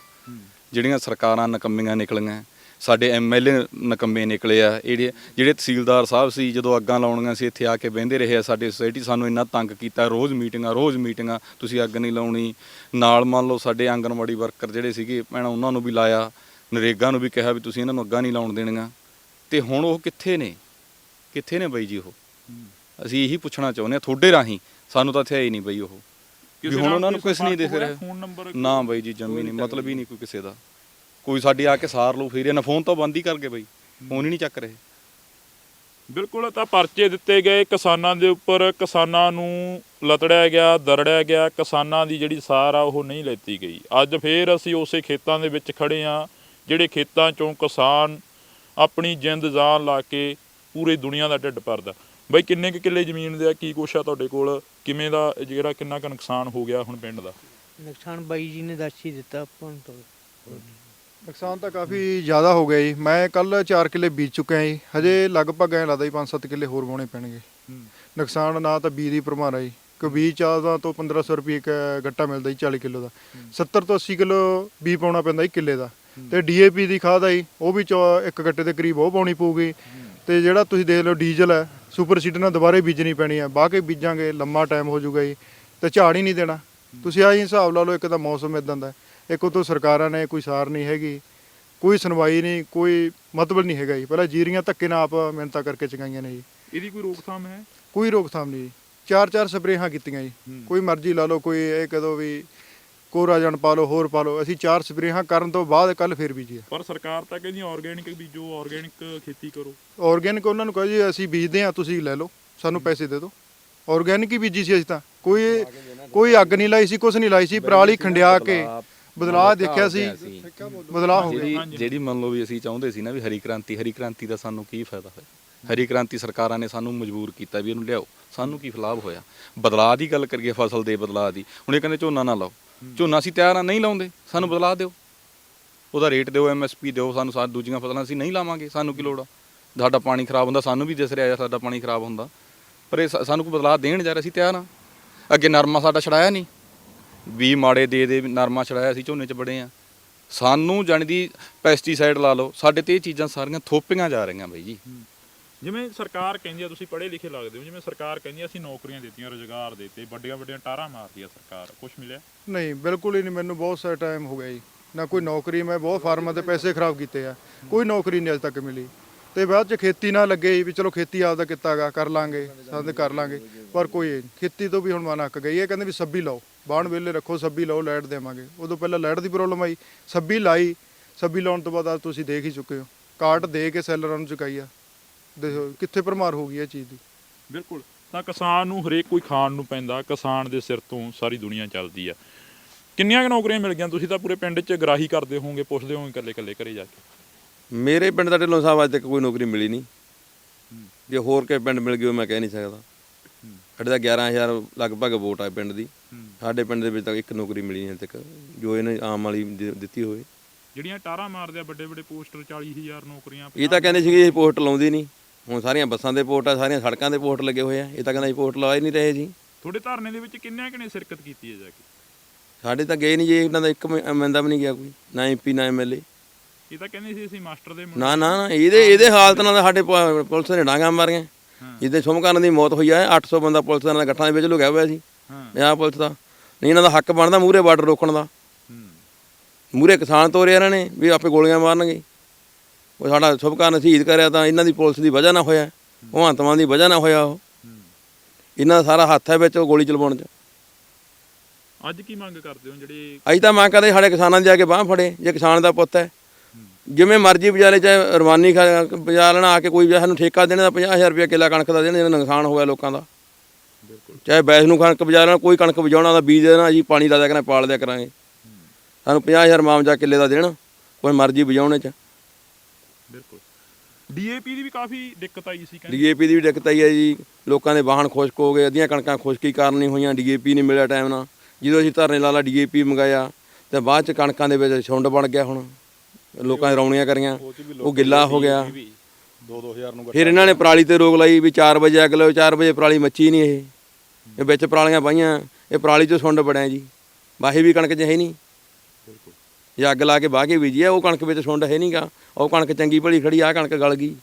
S6: ਜਿਹੜੀਆਂ ਸਰਕਾਰਾਂ ਨਕੰਮੀਆਂ ਨਿਕਲੀਆਂ ਸਾਡੇ ਐਮਐਲਏ ਨਕੰਮੇ ਨਿਕਲੇ ਆ ਜਿਹੜੇ ਜਿਹੜੇ ਤਹਿਸੀਲਦਾਰ ਸਾਹਿਬ ਸੀ ਜਦੋਂ ਅੱਗਾਂ ਲਾਉਣੀਆਂ ਸੀ ਇੱਥੇ ਆ ਕੇ ਬਹਿੰਦੇ ਰਹੇ ਆ ਸਾਡੇ ਸੋਸਾਇਟੀ ਸਾਨੂੰ ਇੰਨਾ ਤੰਗ ਕੀਤਾ ਰੋਜ਼ ਮੀਟਿੰਗਾਂ ਰੋਜ਼ ਮੀਟਿੰਗਾਂ ਤੁਸੀਂ ਅੱਗ ਨਹੀਂ ਲਾਉਣੀ। ਨਾਲ ਮੰਨ ਲਓ ਸਾਡੇ ਆਂਗਣਵਾੜੀ ਵਰਕਰ ਜਿਹੜੇ ਸੀਗੇ ਭੈਣਾਂ ਉਹਨਾਂ ਨੂੰ ਵੀ ਲਾਇਆ। ਨਰੇਗਾ ਨੂੰ ਵੀ ਕਿਹਾ ਵੀ ਤੁਸੀਂ ਇਹਨਾਂ ਨੂੰ ਅੱਗਾਂ ਨਹੀਂ ਲਾਉਣ ਦੇਣੀਆਂ। ਤੇ ਹੁਣ ਉਹ ਕਿੱਥੇ ਨੇ? ਕਿੱਥੇ ਨੇ ਬਈ ਜੀ ਉਹ? ਅਸੀਂ ਇਹੀ ਪੁੱਛਣਾ ਚਾਹੁੰਦੇ ਆ ਤੁਹਾਡੇ ਰਾਹੀਂ। ਸਾਨੂੰ ਤਾਂ ਇੱਥੇ ਹੈ ਹੀ ਨਹੀਂ ਬਈ ਉਹ। ਵੀ ਹੁਣ ਉਹਨਾਂ ਨੂੰ ਕੁਝ ਨਹੀਂ ਦਿਖ ਰਿਹਾ? ਨਾ ਬਾਈ ਜੀ ਜੰਮੀ ਨਹੀਂ। ਮਤਲਬ ਹੀ ਨਹੀਂ ਕੋਈ ਕਿਸੇ ਦਾ। ਕੋਈ ਸਾਡੀ ਆ ਕੇ ਸਾਰ ਲਓ ਫਿਰ ਇਹਨਾਂ ਫੋਨ ਤਾਂ ਬੰਦ ਹੀ ਕਰ ਗਏ ਬਾਈ। ਫੋਨ ਹੀ ਨਹੀਂ ਚੱਕ ਰਹੇ।
S1: ਬਿਲਕੁਲ ਤਾਂ ਪਰਚੇ ਦਿੱਤੇ ਗਏ। ਕਿਸਾਨਾਂ ਦੇ ਉੱਪਰ ਕਿਸਾਨਾਂ ਨੂੰ ਲਤੜਿਆ ਗਿਆ ਦਰੜਿਆ ਗਿਆ। ਕਿਸਾਨਾਂ ਦੀ ਜਿਹੜੀ ਸਾਰ ਆ ਉਹ ਨਹੀਂ ਲੈਤੀ ਗਈ। ਅੱਜ ਫੇਰ ਅਸੀਂ ਉਸੇ ਖੇਤਾਂ ਦੇ ਵਿੱਚ ਖੜੇ ਆ ਜਿਹੜੇ ਖੇਤਾਂ ਚੋਂ ਕਿਸਾਨ ਆਪਣੀ ਜਿੰਦ ਜਾਨ ਲਾ ਕੇ ਪੂਰੀ ਦੁਨੀਆ ਦਾ ਢਿੱਡ ਭਰਦਾ। ਬਈ ਕਿੰਨੇ ਕੁ ਕਿੱਲੇ ਜ਼ਮੀਨ ਦੇ ਆ? ਕੀ ਕੁਛ ਆ ਤੁਹਾਡੇ ਕੋਲ? ਕਿਵੇਂ ਦਾ ਜਿਹੜਾ ਕਿੰਨਾ ਕੁ ਨੁਕਸਾਨ ਹੋ ਗਿਆ ਹੁਣ ਪਿੰਡ ਦਾ?
S7: ਨੁਕਸਾਨ ਬਾਈ ਜੀ ਨੇ ਦੱਸ ਹੀ ਦਿੱਤਾ ਆਪਾਂ ਨੂੰ ਤਾਂ।
S5: ਨੁਕਸਾਨ ਤਾਂ ਕਾਫੀ ਜ਼ਿਆਦਾ ਹੋ ਗਿਆ ਜੀ। ਮੈਂ ਕੱਲ 4 ਕਿੱਲੇ ਬੀਜ ਚੁੱਕਿਆ ਜੀ। ਹਜੇ ਲਗਭਗ ਐ ਲੱਗਦਾ ਜੀ 5-7 ਕਿੱਲੇ ਹੋਰ ਵਾਉਣੇ ਪੈਣਗੇ। ਨੁਕਸਾਨ ਨਾ ਤਾਂ ਬੀਜ ਦੀ ਭਰਮਾਰਾ ਜੀ। ਕਿ ਬੀਜ ਚਾਹਦਾ ਤੋਂ 1500 ਰੁਪਏ ਇੱਕ ਗੱਟਾ ਮਿਲਦਾ ਜੀ 40 ਕਿਲੋ ਦਾ। 70 ਤੋਂ 80 ਕਿਲੋ ਬੀਜ ਪਾਉਣਾ ਪੈਂਦਾ ਜੀ ਕਿੱਲੇ ਦਾ। ਤੇ ਡੀਏਪੀ ਦੀ ਖਾਦ ਆ ਜੀ ਉਹ ਵੀ ਇੱਕ ਗੱਟੇ ਦੇ ਕਰੀਬ ਉਹ ਪਾਉਣੀ ਪਊਗੀ। ਤੇ ਜਿਹੜਾ ਤੁਸੀਂ ਦੇਖ ਲਓ ਡੀਜ਼ਲ ਹੈ ਸੁਪਰ ਸੀਡਰ ਨਾਲ ਦੁਬਾਰੇ ਬੀਜਣੀ ਪੈਣੀ ਹੈ ਬਾਹ ਕੇ ਬੀਜਾਂਗੇ ਲੰਮਾ ਟਾਈਮ ਹੋ ਜਾਊਗਾ ਜੀ ਤੇ ਝਾੜ ਹੀ ਨਹੀਂ ਦੇਣਾ। ਤੁਸੀਂ ਆਹ ਹਿਸਾਬ ਲਾ ਲਓ ਇੱਕ ਤਾਂ ਮੌਸਮ ਇਦਾਂ ਦਾ ਇੱਕ ਉਤੋਂ ਸਰਕਾਰਾਂ ਨੇ ਕੋਈ ਸਾਰ ਨਹੀਂ ਹੈਗੀ ਕੋਈ ਸੁਣਵਾਈ ਨਹੀਂ ਕੋਈ ਮਤਲਬ ਨਹੀਂ ਹੈਗਾ ਜੀ ਪਹਿਲਾਂ ਜੀਰੀਆਂ ਧੱਕੇ ਨਾਲ ਆਪ ਮਿਹਨਤਾਂ ਕਰਕੇ ਚਗਾਈਆਂ ਨੇ ਜੀ।
S1: ਇਹਦੀ ਕੋਈ ਰੋਕਥਾਮ ਹੈ?
S5: ਕੋਈ ਰੋਕਥਾਮ ਨਹੀਂ ਜੀ ਚਾਰ ਚਾਰ ਸਪਰੇਹਾਂ ਕੀਤੀਆਂ ਜੀ ਕੋਈ ਮਰਜ਼ੀ ਲਾ ਲਓ ਕੋਈ ਇਹ ਕਦੋਂ ਵੀ ਕੋਰਾ ਜਣ ਪਾ ਲਓ ਹੋਰ ਪਾ ਲਓ ਅਸੀਂ ਚਾਰ ਸਪਰੇਹਾਂ ਕਰਨ ਤੋਂ ਬਾਅਦ ਕੱਲ ਫੇਰ ਬੀਜੀਆ
S1: ਪਰ ਸਰਕਾਰ ਤਾਂ ਕਹਿੰਦੀ ਆਰਗੇਨਿਕ ਬੀਜੋ ਆਰਗੇਨਿਕ ਖੇਤੀ ਕਰੋ।
S5: ਆਰਗੈਨਿਕ ਉਹਨਾਂ ਨੂੰ ਕਹੋ ਜੀ ਅਸੀਂ ਬੀਜਦੇ ਹਾਂ ਤੁਸੀਂ ਲੈ ਲਓ ਸਾਨੂੰ ਪੈਸੇ ਦੇ ਦਿਓ। ਆਰਗੈਨਿਕ ਹੀ ਬੀਜੀ ਸੀ ਅਸੀਂ ਤਾਂ। ਕੋਈ ਕੋਈ ਅੱਗ ਨਹੀਂ ਲਾਈ ਸੀ ਕੁਝ ਨਹੀਂ ਲਾਈ ਸੀ ਪਰਾਲੀ ਖੰਡਿਆ ਕੇ ਬਦਲਾਅ। ਦੇਖਿਆ ਸੀ। ਬਦਲਾਅ ਹੋ ਗਿਆ।
S6: ਜਿਹੜੀ ਜਿਹੜੀ ਮੰਨ ਲਓ ਵੀ ਅਸੀਂ ਚਾਹੁੰਦੇ ਸੀ ਨਾ ਵੀ ਹਰੀ ਕ੍ਰਾਂਤੀ ਹਰੀ ਕ੍ਰਾਂਤੀ ਦਾ ਸਾਨੂੰ ਕੀ ਫਾਇਦਾ ਹੋਇਆ? ਹਰੀ ਕ੍ਰਾਂਤੀ ਸਰਕਾਰਾਂ ਨੇ ਸਾਨੂੰ ਮਜਬੂਰ ਕੀਤਾ ਵੀ ਇਹਨੂੰ ਲਿਆਓ। ਸਾਨੂੰ ਕੀ ਫਲਾਭ ਹੋਇਆ? ਬਦਲਾਅ ਦੀ ਗੱਲ ਕਰੀਏ ਫਸਲ ਦੇ ਬਦਲਾਅ ਦੀ। ਹੁਣ ਇਹ ਕਹਿੰਦੇ ਝੋਨਾ ਨਾ ਲਾਓ। ਝੋਨਾ ਅਸੀਂ ਤਿਆਰ ਆ, ਨਹੀਂ ਲਾਉਂਦੇ, ਸਾਨੂੰ ਬਦਲਾ ਦਿਓ। ਉਹਦਾ ਰੇਟ ਦਿਓ ਐਮਐਸਪੀ ਦਿਓ, ਸਾਨੂੰ ਸਾ, ਦੂਜੀਆਂ ਫਸਲਾਂ ਅਸੀਂ ਨਹੀਂ ਲਾਵਾਂਗੇ, ਸਾਨੂੰ ਕੀ ਲੋੜ ਆ? ਸਾਡਾ ਪਾਣੀ ਖਰਾਬ ਹੁੰਦਾ, ਸਾਨੂੰ ਵੀ ਦਿਸ ਰਿਹਾ ਸਾਡਾ ਪਾਣੀ ਖਰਾਬ ਹੁੰਦਾ। ਪਰ ਇਹ ਸਾਨੂੰ ਕੋਈ ਬਦਲਾਅ ਦੇਣ ਜਾ ਰਿਹਾ, ਅਸੀਂ ਤਿਆਰ ਆ। ਅੱਗੇ ਨਰਮਾ ਸਾਡਾ ਛੜਾਇਆ ਨਹੀਂ। ਵੀ ਮਾੜੇ ਦੇ ਦੇ ਨਰਮਾ ਛੜਾਇਆ, ਅਸੀਂ ਝੋਨੇ 'ਚ ਬੜੇ ਆ। ਸਾਨੂੰ ਜਾਣੀ ਦੀ ਪੈਸਟੀਸਾਈਡ ਲਾ ਲਓ, ਸਾਡੇ ਤੇ ਇਹ ਚੀਜ਼ਾਂ ਸਾਰੀਆਂ ਥੋਪੀਆਂ ਜਾ ਰਹੀਆਂ ਬਾਈ ਜੀ।
S1: ਜਿਵੇਂ ਸਰਕਾਰ ਕਹਿੰਦੀ ਆ, ਤੁਸੀਂ ਪੜ੍ਹੇ ਲਿਖੇ ਲੱਗਦੇ ਹੋ, ਜਿਵੇਂ ਸਰਕਾਰ ਕਹਿੰਦੀ ਆ, ਅਸੀਂ ਨੌਕਰੀਆਂ ਦਿੱਤੀਆਂ, ਰੋਜ਼ਗਾਰ ਦਿੱਤੇ, ਵੱਡੀਆਂ ਵੱਡੀਆਂ ਟਾਰਾਂ ਮਾਰਦੀ ਆ ਸਰਕਾਰ ਕੁਝ ਮਿਲਿਆ?
S5: ਨਹੀਂ, ਬਿਲਕੁਲ ਹੀ ਨਹੀਂ, ਮੈਨੂੰ ਬਹੁਤ ਸਾਰਾ ਟਾਈਮ ਹੋ ਗਿਆ ਜੀ। ਨਾ ਕੋਈ ਨੌਕਰੀ, ਮੈਂ ਬਹੁਤ ਫਾਰਮਾਂ ਤੇ ਪੈਸੇ ਖਰਾਬ ਕੀਤੇ ਆ। ਕੋਈ ਨੌਕਰੀ ਨਹੀਂ ਅਜੇ ਤੱਕ ਮਿਲੀ। ਤੇ ਬਾਅਦ ਚ ਖੇਤੀ ਨਾ ਲੱਗੇ ਜੀ ਵੀ ਚਲੋ ਖੇਤੀ ਆਪਦਾ ਕਿੱਤਾਗਾ ਕਰ ਲਾਂਗੇ ਸਾਡੇ ਕਰ ਲਾਂਗੇ, ਪਰ ਕੋਈ ਖੇਤੀ ਤੋਂ ਵੀ ਹੁਣ ਮਨ ਅੱਕ ਗਈ ਹੈ, ਕਹਿੰਦੇ ਵੀ ਸੱਬੀ ਲਾਓ ਬਾਣ ਵੇਲੇ ਰੱਖੋ ਸੱਬੀ ਲਾਓ, ਲਾਈਟ ਦੇਵਾਂਗੇ। ਉਦੋਂ ਪਹਿਲਾਂ ਲਾਈਟ ਦੀ ਪ੍ਰੋਬਲਮ ਆਈ ਸੱਬੀ ਲਾਈ ਸੱਬੀ ਲਾਉਣ ਤੋਂ ਬਾਅਦ ਅੱਜ ਤੁਸੀਂ ਦੇਖ ਹੀ ਚੁੱਕੇ ਹੋ। ਕਾਰਡ ਦੇ ਕੇ ਸੈਲਰਾਂ ਨੂੰ ਚੁਕਾਈ ਆ। ਦੇਖੋ ਕਿੱਥੇ ਭਰਮਾਰ ਹੋ ਗਈ ਇਹ ਚੀਜ਼ ਦੀ?
S1: ਬਿਲਕੁਲ। ਤਾਂ ਕਿਸਾਨ ਨੂੰ ਹਰੇਕ ਕੋਈ ਖਾਣ ਨੂੰ ਪੈਂਦਾ ਕਿਸਾਨ ਦੇ ਸਿਰ ਤੋਂ ਸਾਰੀ ਦੁਨੀਆ ਚੱਲਦੀ ਆ। ਕਿੰਨੀਆਂ ਕੁ ਨੌਕਰੀਆਂ ਮਿਲ ਗਈਆਂ? ਤੁਸੀਂ ਤਾਂ ਪੂਰੇ ਪਿੰਡ 'ਚ ਗਰਾਹੀ ਕਰਦੇ ਹੋਵੋਗੇ ਪੁੱਛਦੇ ਹੋਵੋਗੇ ਇਕੱਲੇ ਇਕੱਲੇ ਘਰੇ ਜਾ ਕੇ।
S4: ਮੇਰੇ ਪਿੰਡ ਦਾ ਢਿੱਲੋਂ ਸਾਹਿਬ ਅੱਜ ਤੱਕ ਕੋਈ ਨੌਕਰੀ ਮਿਲੀ ਨਹੀਂ। ਜੇ ਹੋਰ ਕਿਸੇ ਪਿੰਡ ਮਿਲ ਉਹ ਮੈਂ ਕਹਿ ਨਹੀਂ ਸਕਦਾ। ਸਾਡੇ ਦਾ 11000 ਲਗਭਗ ਵੋਟ ਆ ਪਿੰਡ ਦੀ। ਸਾਡੇ ਪਿੰਡ ਦੇ ਵਿੱਚ ਤਾਂ ਇੱਕ ਨੌਕਰੀ ਮਿਲੀ ਨਹੀਂ ਹਜੇ ਤੱਕ ਜੋ ਇਹਨੇ ਆਮ ਵਾਲੀ ਦਿੱਤੀ ਹੋਵੇ।
S1: ਜਿਹੜੀਆਂ ਟਾਰਾਂ ਮਾਰਦੇ ਆ ਵੱਡੇ ਵੱਡੇ ਪੋਸਟਰ 40000 ਨੌਕਰੀਆਂ
S4: ਇਹ ਤਾਂ ਕਹਿੰਦੇ ਸੀਗੇ ਇਹ ਪੋਸਟ ਲਾਉਂਦੀ ਨਹੀਂ। ਹੁਣ ਸਾਰੀਆਂ ਬੱਸਾਂ ਦੇ ਪੋਸਟ ਆ ਸਾਰੀਆਂ ਸੜਕਾਂ ਦੇ ਪੋਸਟ ਲੱਗੇ ਹੋਏ ਆ। ਇਹ ਤਾਂ ਕਹਿੰਦਾ ਇਹ ਪੋਸਟ ਲਾ ਹੀ ਨਹੀਂ ਰਹੇ ਜੀ।
S1: ਤੁਹਾਡੇ ਧਰਨੇ ਦੇ ਵਿੱਚ ਕਿੰਨਿਆਂ ਕਿਨੇ ਸ਼ਿਰਕਤ ਕੀਤੀ ਹੈ ਜਾ ਕੇ?
S4: ਸਾਡੇ ਤਾਂ ਗਏ ਨਹੀਂ ਜੀ ਇਹਨਾਂ ਦਾ ਇੱਕ ਮੈਂਦਾ ਵੀ ਨਹੀਂ ਗਿਆ ਕੋਈ ਨਾ ਐਮਪੀ ਨਾ ਐਮਐਲਏ
S1: ਇਹ ਤਾਂ ਕਹਿੰਦੇ ਸੀ ਅਸੀਂ ਮਾਸਟਰ ਦੇ ਮੁੰਡੇ।
S4: ਨਾ ਨਾ ਨਾ, ਇਹਦੇ ਇਹਦੇ ਹਾਲਤ ਨਾਲ ਤਾਂ ਸਾਡੇ ਪ- ਪੁਲਿਸ ਨੇ ਡਾਂਗਾ ਮਾਰੀਆਂ। ਜਿੱਦੇ ਸ਼ੁਭਕਰਨ ਦੀ ਮੌਤ ਹੋਈ ਆ 800 ਬੰਦਾ ਪੁਲਿਸ ਦੇ ਗੱਠਾਂ ਦੇ ਵਿੱਚ ਲੁਕਿਆ ਹੋਇਆ ਸੀ।
S1: ਹਾਂ।
S4: ਪੰਜਾਬ ਪੁਲਿਸ ਦਾ। ਨਹੀਂ ਇਹਨਾਂ ਦਾ ਹੱਕ ਬਣਦਾ ਮੂਰੇ ਬਾਰਡਰ ਰੋਕਣ ਦਾ।
S1: ਹੂੰ।
S4: ਮੂਰੇ ਕਿਸਾਨ ਤੋਰੇ ਇਹਨਾਂ ਨੇ ਵੀ ਆਪੇ ਗੋਲੀਆਂ ਮਾਰਨਗੇ। ਉਹ ਸਾਡਾ ਸ਼ੁਭਕਰਨ ਸ਼ਹੀਦ ਕਰਿਆ ਤਾਂ ਇਹਨਾਂ ਦੀ ਪੁਲਿਸ ਦੀ ਵਜ੍ਹਾ ਨਾਲ ਹੋਇਆ ਭਗਵੰਤ ਮਾਨ ਦੀ ਵਜ੍ਹਾ ਨਾਲ ਹੋਇਆ ਉਹ। ਇਹਨਾਂ ਦਾ ਸਾਰਾ ਹੱਥ ਹੈ ਵਿੱਚ ਉਹ ਗੋਲੀ ਚਲਵਾਉਣ 'ਚ।
S1: ਅੱਜ ਕੀ ਮੰਗ ਕਰਦੇ ਹੋ ਜਿਹੜੇ
S4: ਅਸੀਂ ਤਾਂ ਮੈਂ ਕਹਦੇ ਸਾਡੇ ਕਿਸਾਨਾਂ ਦੀ ਜਾ ਕੇ ਬਾਹ ਫੜੇ ਜੇ ਕਿਸਾਨ ਦਾ ਪੁੱਤ ਹੈ। ਜਿਵੇਂ ਮਰਜ਼ੀ ਵਿਚਾਰੇ ਚਾਹੇ ਰਵਾਨੀ ਬਜਾ ਲੈਣਾ ਆ ਕੇ ਕੋਈ ਸਾਨੂੰ ਠੇਕਾ ਦੇਣੇ ਦਾ 50000 ਰੁਪਏ ਕਿੱਲਾ ਕਣਕ ਦਾ ਦੇਣੇ ਜਿਹਨਾਂ ਨੁਕਸਾਨ ਹੋਇਆ ਲੋਕਾਂ ਦਾ। ਚਾਹੇ ਬੈਸ ਨੂੰ ਕਣਕ ਬਜਾ ਲੈਣਾ ਕੋਈ ਕਣਕ ਬਜਾਉਣਾ ਦਾ ਬੀਜ ਦੇਣਾ ਜੀ ਪਾਣੀ ਲਾ ਦਿਆ ਕਰਾਂ ਪਾਲ ਦਿਆ ਕਰਾਂਗੇ। ਸਾਨੂੰ 50000 ਮਾਮਜਾ ਕਿੱਲੇ ਦਾ ਦੇਣ ਕੋਈ ਮਰਜ਼ੀ ਬਜਾਉਣੇ ਚ।
S1: ਬਿਲਕੁਲ। ਡੀਏਪੀ ਦੀ ਵੀ ਕਾਫੀ ਦਿੱਕਤ ਆਈ ਸੀ ਕਹਿੰਦੇ।
S4: ਡੀਏਪੀ ਦੀ ਵੀ ਦਿੱਕਤ ਆਈ ਹੈ ਜੀ। ਲੋਕਾਂ ਦੇ ਵਾਹਣ ਖੁਸ਼ਕ ਹੋ ਗਏ ਅੱਧੀਆਂ ਕਣਕਾਂ ਖੁਸ਼ਕੀ ਕਾਰਨ ਨਹੀਂ ਹੋਈਆਂ ਡੀਏਪੀ ਨਹੀਂ ਮਿਲਿਆ ਟਾਈਮ ਨਾਲ। ਜਦੋਂ ਅਸੀਂ ਧਰਨੇ ਲਾ ਲਾ ਡੀਏਪੀ ਮੰਗਾਇਆ ਤੇ ਬਾਅਦ ਚ ਕਣਕਾਂ ਦੇ ਵਿੱਚ ਛੁੰਡ ਬਣ ਗਿਆ ਹੁਣ। ਲੋਕਾਂ ਨੇ ਰੌਣੀਆਂ ਕਰੀਆਂ ਉਹ ਗਿੱਲਾ ਹੋ ਗਿਆ।
S6: 2-2000 ਨੂੰ
S4: ਫਿਰ ਇਹਨਾਂ ਨੇ ਪਰਾਲੀ ਤੇ ਰੋਕ ਲਾਈ ਵੀ 4 ਵਜੇ ਅੱਗ ਲਾਓ 4 ਵਜੇ ਪਰਾਲੀ ਮੱਚੀ ਨਹੀਂ ਇਹ। ਇਹ ਵਿੱਚ ਪਰਾਲੀਆਂ ਪਾਈਆਂ ਇਹ ਪਰਾਲੀ ਚੋਂ ਸੁੰਡ ਬੜਿਆ ਜੀ। ਵਾਹੀ ਵੀ ਕਣਕ 'ਚ ਹੈ ਨਹੀਂ। ਜਾਂ ਅੱਗ ਲਾ ਕੇ ਵਾਹ ਕੇ ਬੀਜੀ ਆ, ਉਹ ਕਣਕ ਵਿੱਚ ਸੁੰਡ ਹੈ ਨਹੀਂਗਾ ਉਹ ਕਣਕ ਚੰਗੀ ਭਲੀ ਖੜੀ ਆ, ਕਣਕ ਗਲ ਗਈ।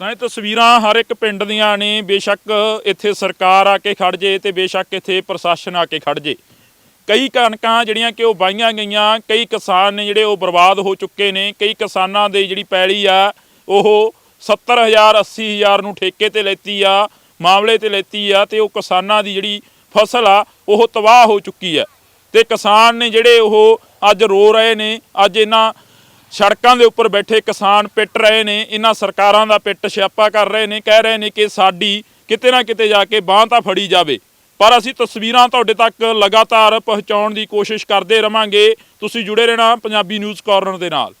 S1: ਤਾਂ ਇਹ ਤਸਵੀਰਾਂ ਹਰ ਇੱਕ ਪਿੰਡ ਦੀਆਂ ਨੇ। ਬੇਸ਼ੱਕ ਇੱਥੇ ਸਰਕਾਰ ਆ ਕੇ ਖੜ ਜੇ ਤੇ ਬੇਸ਼ੱਕ ਇੱਥੇ ਪ੍ਰਸ਼ਾਸਨ ਆ ਕੇ ਖੜ ਜੇ। ਕਈ ਕਣਕਾਂ ਜਿਹੜੀਆਂ ਕਿ ਉਹ ਵਾਹੀਆਂ ਗਈਆਂ, ਕਈ ਕਿਸਾਨ ਨੇ ਜਿਹੜੇ ਉਹ ਬਰਬਾਦ ਹੋ ਚੁੱਕੇ ਨੇ। ਕਈ ਕਿਸਾਨਾਂ ਦੇ ਜਿਹੜੀ ਪੈਲੀ ਆ, ਉਹ 70000 80000 ਨੂੰ ਠੇਕੇ ਤੇ ਲੈਤੀ ਆ, ਮਾਮਲੇ ਤੇ ਲੈਤੀ ਆ ਤੇ ਉਹ ਕਿਸਾਨਾਂ ਦੀ ਜਿਹੜੀ ਫਸਲ ਆ, ਉਹ ਤਬਾਹ ਹੋ ਚੁੱਕੀ ਆ। ਤੇ ਕਿਸਾਨ ਨੇ ਜਿਹੜੇ ਉਹ ਅੱਜ ਰੋ ਰਹੇ ਨੇ, ਅੱਜ ਇਹਨਾਂ ਸੜਕਾਂ ਦੇ ਉੱਪਰ ਬੈਠੇ ਕਿਸਾਨ ਪਿੱਟ ਰਹੇ ਨੇ, ਇਹਨਾਂ ਸਰਕਾਰਾਂ ਦਾ ਪਿੱਟ ਛਾਪਾ ਕਰ ਰਹੇ ਨੇ, ਕਹਿ ਰਹੇ ਨੇ ਕਿ ਸਾਡੀ ਕਿਤੇ ਨਾ ਕਿਤੇ ਜਾ ਕੇ ਬਾਂਹ ਤਾਂ ਫੜੀ ਜਾਵੇ। ਪਰ ਅਸੀਂ ਤਸਵੀਰਾਂ ਤੁਹਾਡੇ ਤੱਕ ਲਗਾਤਾਰ ਪਹੁੰਚਾਉਣ ਦੀ ਕੋਸ਼ਿਸ਼ ਕਰਦੇ ਰਵਾਂਗੇ। ਤੁਸੀਂ ਜੁੜੇ ਰਹਿਣਾ ਪੰਜਾਬੀ ਨਿਊਜ਼ ਕਾਰਨਰ ਦੇ ਨਾਲ।